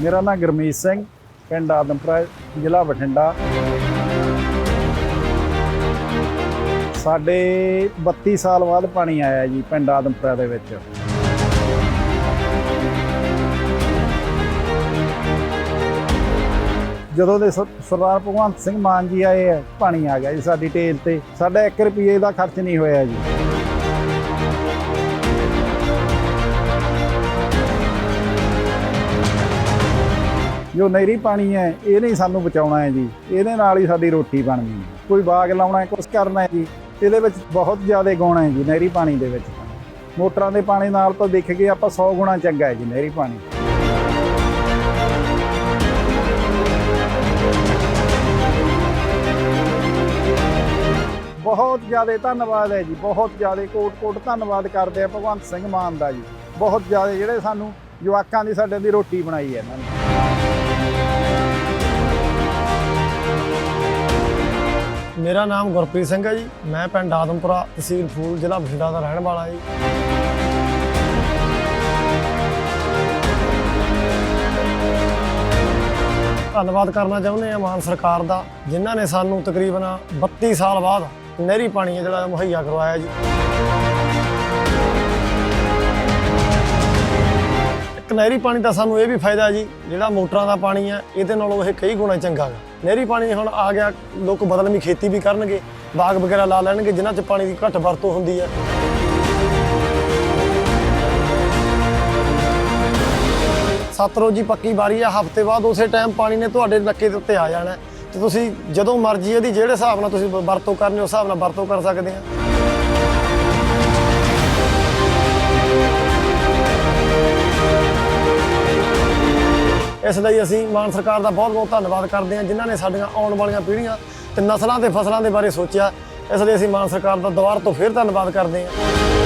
ਮੇਰਾ ਨਾਮ ਗੁਰਮੀਤ ਸਿੰਘ, ਪਿੰਡ ਆਦਮਪੁਰਾ, ਜ਼ਿਲ੍ਹਾ ਬਠਿੰਡਾ। ਸਾਡੇ 32 ਸਾਲ ਬਾਅਦ ਪਾਣੀ ਆਇਆ ਜੀ ਪਿੰਡ ਆਦਮਪੁਰਾ ਦੇ ਵਿੱਚ। ਜਦੋਂ ਦੇ ਸ- ਸਰਦਾਰ ਭਗਵੰਤ ਸਿੰਘ ਮਾਨ ਜੀ ਆਏ ਹੈ ਪਾਣੀ ਆ ਗਿਆ ਜੀ ਸਾਡੀ ਟੇਲ ਤੇ। ਸਾਡਾ 1 ਰੁਪਏ ਦਾ ਖਰਚ ਨਹੀਂ ਹੋਇਆ ਜੀ। ਜੋ ਨਹਿਰੀ ਪਾਣੀ ਹੈ, ਇਹ ਨਹੀਂ ਸਾਨੂੰ ਬਚਾਉਣਾ ਹੈ ਜੀ। ਇਹਦੇ ਨਾਲ ਹੀ ਸਾਡੀ ਰੋਟੀ ਬਣਨੀ ਹੈ ਕੋਈ ਬਾਗ ਲਾਉਣਾ ਹੈ, ਕੁਛ ਕਰਨਾ ਹੈ ਜੀ। ਇਹਦੇ ਵਿੱਚ ਬਹੁਤ ਜ਼ਿਆਦਾ ਗੁਣ ਹੈ ਜੀ, ਨਹਿਰੀ ਪਾਣੀ ਦੇ ਵਿੱਚ। ਮੋਟਰਾਂ ਦੇ ਪਾਣੀ ਨਾਲ ਤਾਂ ਦੇਖ ਕੇ ਆਪਾਂ 100 ਗੁਣਾ ਚੰਗਾ ਹੈ ਜੀ, ਨਹਿਰੀ ਪਾਣੀ। ਬਹੁਤ ਜ਼ਿਆਦਾ ਧੰਨਵਾਦ ਹੈ ਜੀ, ਬਹੁਤ ਜ਼ਿਆਦਾ ਕੋਟ-ਕੋਟ ਧੰਨਵਾਦ ਕਰਦੇ ਆ ਭਗਵੰਤ ਸਿੰਘ ਮਾਨ ਦਾ ਜੀ। ਬਹੁਤ ਜ਼ਿਆਦਾ ਜਿਹੜੇ ਸਾਨੂੰ ਜਵਾਕਾਂ ਦੀ ਸਾਡੇ ਦੀ ਰੋਟੀ ਬਣਾਈ ਹੈ ਇਹਨਾਂ ਨੇ। ਮੇਰਾ ਨਾਮ ਗੁਰਪ੍ਰੀਤ ਸਿੰਘ ਹੈ ਜੀ। ਮੈਂ ਪਿੰਡ ਆਦਮਪੁਰਾ ਤਹਿਸੀਲ ਫੂਲ ਜ਼ਿਲ੍ਹਾ ਬਠਿੰਡਾ ਦਾ ਰਹਿਣ ਵਾਲਾ ਜੀ। ਧੰਨਵਾਦ ਕਰਨਾ ਚਾਹੁੰਦੇ ਹਾਂ ਮਾਨ ਸਰਕਾਰ ਦਾ, ਜਿਨ੍ਹਾਂ ਨੇ ਸਾਨੂੰ ਤਕਰੀਬਨ 32 ਸਾਲ ਬਾਅਦ ਨਹਿਰੀ ਪਾਣੀ ਹੈ ਜਿਹੜਾ ਮੁਹੱਈਆ ਕਰਵਾਇਆ ਜੀ। ਨਹਿਰੀ ਪਾਣੀ ਦਾ ਸਾਨੂੰ ਇਹ ਵੀ ਫਾਇਦਾ ਜੀ, ਜਿਹੜਾ ਮੋਟਰਾਂ ਦਾ ਪਾਣੀ ਹੈ ਇਹਦੇ ਨਾਲੋਂ ਇਹ ਕਈ ਗੁਣਾ ਚੰਗਾ ਹੈ ਨਹਿਰੀ ਪਾਣੀ ਹੁਣ ਆ ਗਿਆ, ਲੋਕ ਬਦਲਵੀਂ ਖੇਤੀ ਵੀ ਕਰਨਗੇ, ਬਾਗ ਵਗੈਰਾ ਲਾ ਲੈਣਗੇ, ਜਿਨ੍ਹਾਂ 'ਚ ਪਾਣੀ ਦੀ ਘੱਟ ਵਰਤੋਂ ਹੁੰਦੀ ਹੈ ਸਤਲੁਜ ਜੀ, ਪੱਕੀ ਬਾਰੀ ਆ, ਹਫ਼ਤੇ ਬਾਅਦ ਉਸੇ ਟਾਈਮ ਪਾਣੀ ਨੇ ਤੁਹਾਡੇ ਨੱਕੇ ਦੇ ਉੱਤੇ ਆ ਜਾਣਾ। ਹੈ ਤੇ ਤੁਸੀਂ ਜਦੋਂ ਮਰਜ਼ੀ ਇਹਦੀ ਜਿਹੜੇ ਹਿਸਾਬ ਨਾਲ ਤੁਸੀਂ ਵਰਤੋਂ ਕਰਨੀ, ਉਸ ਹਿਸਾਬ ਨਾਲ ਵਰਤੋਂ ਕਰ ਸਕਦੇ ਆ। ਇਸ ਲਈ ਅਸੀਂ ਮਾਨ ਸਰਕਾਰ ਦਾ ਬਹੁਤ ਬਹੁਤ ਧੰਨਵਾਦ ਕਰਦੇ ਹਾਂ ਜਿਨ੍ਹਾਂ ਨੇ ਸਾਡੀਆਂ ਆਉਣ ਵਾਲੀਆਂ ਪੀੜ੍ਹੀਆਂ ਤੇ ਨਸਲਾਂ ਤੇ ਫਸਲਾਂ ਦੇ ਬਾਰੇ ਸੋਚਿਆ। ਇਸ ਲਈ ਅਸੀਂ ਮਾਨ ਸਰਕਾਰ ਦਾ ਦੁਬਾਰਾ ਤੋਂ ਫੇਰ ਧੰਨਵਾਦ ਕਰਦੇ ਹਾਂ।